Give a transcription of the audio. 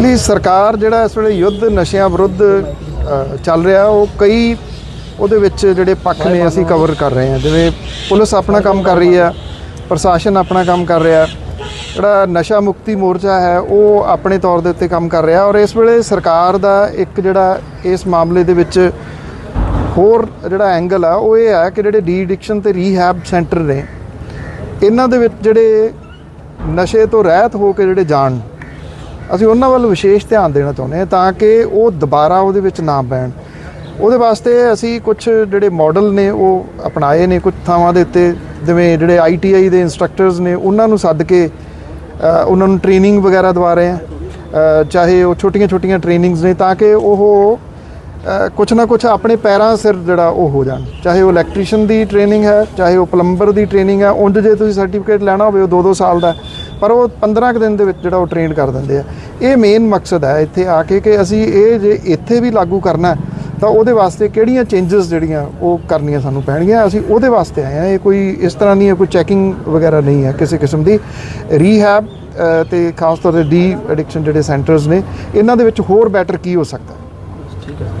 Actually ਸਰਕਾਰ ਜਿਹੜਾ ਇਸ ਵੇਲੇ ਯੁੱਧ ਨਸ਼ਿਆਂ ਵਿਰੁੱਧ ਚੱਲ ਰਿਹਾ, ਉਹ ਕਈ ਉਹਦੇ ਵਿੱਚ ਜਿਹੜੇ ਪੱਖ ਨੇ ਅਸੀਂ ਕਵਰ ਕਰ ਰਹੇ ਹਾਂ। ਜਿਵੇਂ ਪੁਲਿਸ ਆਪਣਾ ਕੰਮ ਕਰ ਰਹੀ ਹੈ, ਪ੍ਰਸ਼ਾਸਨ ਆਪਣਾ ਕੰਮ ਕਰ ਰਿਹਾ। ਜਿਹੜਾ ਨਸ਼ਾ ਮੁਕਤੀ ਮੋਰਚਾ ਹੈ, ਉਹ ਆਪਣੇ ਤੌਰ ਦੇ ਉੱਤੇ ਕੰਮ ਕਰ ਰਿਹਾ। ਔਰ ਇਸ ਵੇਲੇ ਸਰਕਾਰ ਦਾ ਇੱਕ ਜਿਹੜਾ ਇਸ ਮਾਮਲੇ ਦੇ ਵਿੱਚ ਹੋਰ ਜਿਹੜਾ ਐਂਗਲ ਆ, ਉਹ ਇਹ ਹੈ ਕਿ ਜਿਹੜੇ ਡੀ ਐਡਿਕਸ਼ਨ ਤੇ ਰੀਹੈਬ ਸੈਂਟਰ ਨੇ, ਇਹਨਾਂ ਦੇ ਵਿੱਚ ਜਿਹੜੇ ਨਸ਼ੇ ਤੋਂ ਰਹਿਤ ਹੋ ਕੇ ਜਿਹੜੇ ਜਾਣ ਅਸੀਂ ਉਹਨਾਂ ਵੱਲ ਵਿਸ਼ੇਸ਼ ਧਿਆਨ ਦੇਣਾ ਚਾਹੁੰਦੇ ਹਾਂ ਤਾਂ ਕਿ ਉਹ ਦੁਬਾਰਾ ਉਹਦੇ ਵਿੱਚ ਨਾ ਪੈਣ ਉਹਦੇ ਵਾਸਤੇ ਅਸੀਂ ਕੁਝ ਜਿਹੜੇ ਮਾਡਲ ਨੇ ਉਹ ਅਪਣਾਏ ਨੇ ਕੁਝ ਥਾਵਾਂ ਦੇ ਉੱਤੇ ਜਿਵੇਂ ਜਿਹੜੇ ਆਈਟੀਆਈ ਦੇ ਇਨਸਟ੍ਰਕਟਰਸ ਨੇ ਉਹਨਾਂ ਨੂੰ ਸੱਦ ਕੇ ਉਹਨਾਂ ਨੂੰ ਟ੍ਰੇਨਿੰਗ ਵਗੈਰਾ ਦਵਾ ਰਹੇ ਆ ਚਾਹੇ ਉਹ ਛੋਟੀਆਂ-ਛੋਟੀਆਂ ਟ੍ਰੇਨਿੰਗਸ ਨੇ ਤਾਂ ਕਿ ਉਹ ਅ, ਕੁਛ ਨਾ ਕੁਛ ਆਪਣੇ ਪੈਰਾਂ ਸਿਰ ਜਿਹੜਾ ਉਹ ਹੋ ਜਾਣ। ਚਾਹੇ ਉਹ ਇਲੈਕਟ੍ਰੀਸ਼ੀਅਨ ਦੀ ਟ੍ਰੇਨਿੰਗ ਹੈ ਚਾਹੇ ਉਹ ਪਲੰਬਰ ਦੀ ਟ੍ਰੇਨਿੰਗ ਹੈ ਉਂਝ ਜੇ ਤੁਸੀਂ ਸਰਟੀਫਿਕੇਟ ਲੈਣਾ ਹੋਵੇ ਉਹ 2-2 ਸਾਲ ਦਾ ਪਰ ਉਹ 15 ਕੁ ਦਿਨ ਦੇ ਵਿੱਚ ਜਿਹੜਾ ਉਹ ਟ੍ਰੇਨ ਕਰ ਦਿੰਦੇ ਆ। ਇਹ ਮੇਨ ਮਕਸਦ ਹੈ ਇੱਥੇ ਆ ਕੇ ਕਿ ਅਸੀਂ ਇਹ ਜੇ ਇੱਥੇ ਵੀ ਲਾਗੂ ਕਰਨਾ ਤਾਂ ਉਹਦੇ ਵਾਸਤੇ ਕਿਹੜੀਆਂ ਚੇਂਜਸ ਜਿਹੜੀਆਂ ਉਹ ਕਰਨੀਆਂ ਸਾਨੂੰ ਪੈਣਗੀਆਂ। ਅਸੀਂ ਉਹਦੇ ਵਾਸਤੇ ਆਏ ਆ ਇਹ ਕੋਈ ਇਸ ਤਰ੍ਹਾਂ ਦੀ ਕੋਈ ਚੈਕਿੰਗ ਵਗੈਰਾ ਨਹੀਂ ਹੈ ਕਿਸੇ ਕਿਸਮ ਦੀ। ਰੀਹੈਬ ਤੇ ਖਾਸ ਤੌਰ ਤੇ ਡੀ ਐਡਿਕਸ਼ਨ ਜਿਹੜੇ ਸੈਂਟਰਸ ਨੇ, ਇਹਨਾਂ ਦੇ ਵਿੱਚ ਹੋਰ ਬੈਟਰ ਕੀ ਹੋ ਸਕਦਾ ਠੀਕ ਹੈ।